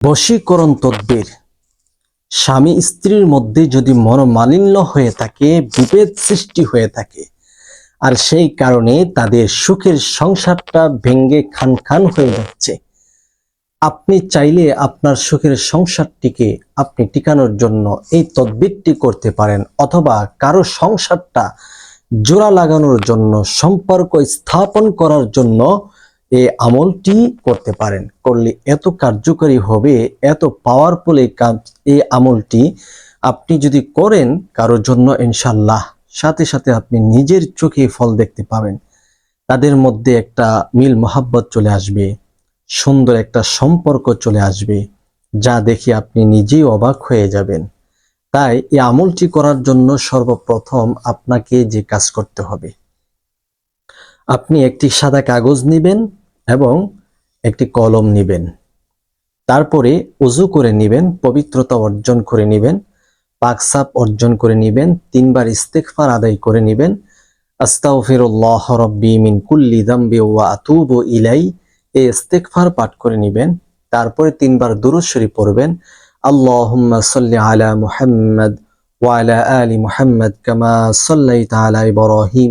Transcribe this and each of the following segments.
বশীকরণ তদ্বির। স্বামী স্ত্রীর মধ্যে যদি মনোমালিন্য হয়ে থাকে, বিভেদ সৃষ্টি হয়ে থাকে, আর সেই কারণে তাদের সুখের সংসারটা ভেঙ্গে খান খান হয়ে যাচ্ছে। আপনি চাইলে আপনার সুখের সংসারটিকে আপনি টিকানোর জন্য এই তদবিরটি করতে পারেন, অথবা কারও সংসারটা জোড়া লাগানোর জন্য, সম্পর্ক স্থাপন করার জন্য এই আমলটি করতে পারেন। করলে এত কার্যকরী হবে, এত পাওয়ারফুল এই কাজ এই আমলটি আপনি যদি করেন কারোর জন্য ইনশাল্লাহ সাথে সাথে আপনি নিজের চোখে ফল দেখতে পাবেন। তাদের মধ্যে একটা মিল মোহাব্বত চলে আসবে, সুন্দর একটা সম্পর্ক চলে আসবে, যা দেখে আপনি নিজেই অবাক হয়ে যাবেন। তাই এই আমলটি করার জন্য সর্বপ্রথম আপনাকে যে কাজ করতে হবে, আপনি একটি সাদা কাগজ নেবেন এবং একটি কলম নেবেন। তারপরে উজু করে নেবেন, পবিত্রতা অর্জন করে নেবেন পাকসাপ অর্জন করে নেবেন, তিনবার ইস্তেকফার আদায় করে নেবেন। আস্তাগফিরুল্লাহ রব্বি মিন কুল্লি দাম্বি ওয়া আতুবু ইলাই এই ইস্তেকফার পাঠ করে নেবেন। তারপরে তিনবার দুরূদ শরীফ পড়বেন। আল্লাহুম্মা সাল্লি আলা মুহাম্মদ ওয়া আলা আলি মুহাম্মদ কামা সাল্লাইতা আলা ইব্রাহিম।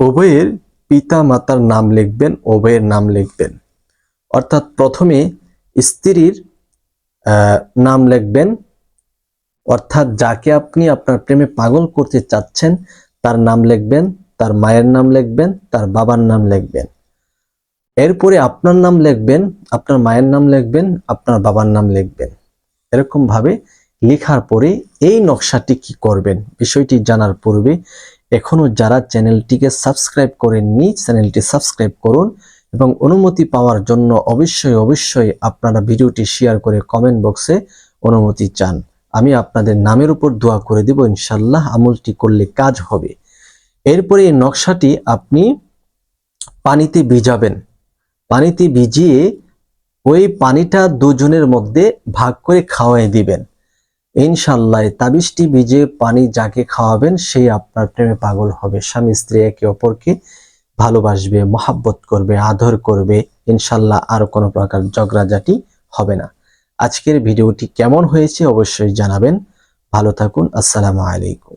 উভয়ের পিতা মাতার নাম লিখবেন, উভয়ের নাম লিখবেন। অর্থাৎ প্রথমে স্ত্রীর নাম লিখবেন। অর্থাৎ যাকে আপনি আপনার প্রেমে পাগল করতে চাচ্ছেন, তার নাম লিখবেন, তার মায়ের নাম লিখবেন, তার বাবার নাম লিখবেন। এরপরে আপনার নাম লিখবেন, আপনার মায়ের নাম লিখবেন, আপনার বাবার নাম লিখবেন। এরকম ভাবে লেখার পরে এই নকশাটি কি করবেন, বিষয়টি জানার পূর্বে এখনও যারা চ্যানেলটিকে সাবস্ক্রাইব করেননি, চ্যানেলটি সাবস্ক্রাইব করুন এবং অনুমতি পাওয়ার জন্য অবশ্যই অবশ্যই আপনারা ভিডিওটি শেয়ার করে কমেন্ট বক্সে অনুমতি চান। আমি আপনাদের নামের উপর দোয়া করে দেব ইনশাল্লাহ আমলটি করলে কাজ হবে। এরপরে এই নকশাটি আপনি পানিতে ভিজাবেন। পানিতে ভিজিয়ে ওই পানিটা দুজনের মধ্যে ভাগ করে খাওয়াই দিবেন। ইনশাল্লাহ তাবিজটি ভিজে পানি যাকে খাওয়াবেন সেই আপনার প্রেমে পাগল হবে। স্বামী, স্ত্রী একে অপরকে ভালোবাসবে, মহাব্বত করবে, আদর করবে। ইনশাল্লাহ আর কোনো প্রকার ঝগড়াঝাটি হবে না। আজকের ভিডিওটি কেমন হয়েছে অবশ্যই জানাবেন। ভালো থাকুন, আসসালামু আলাইকুম।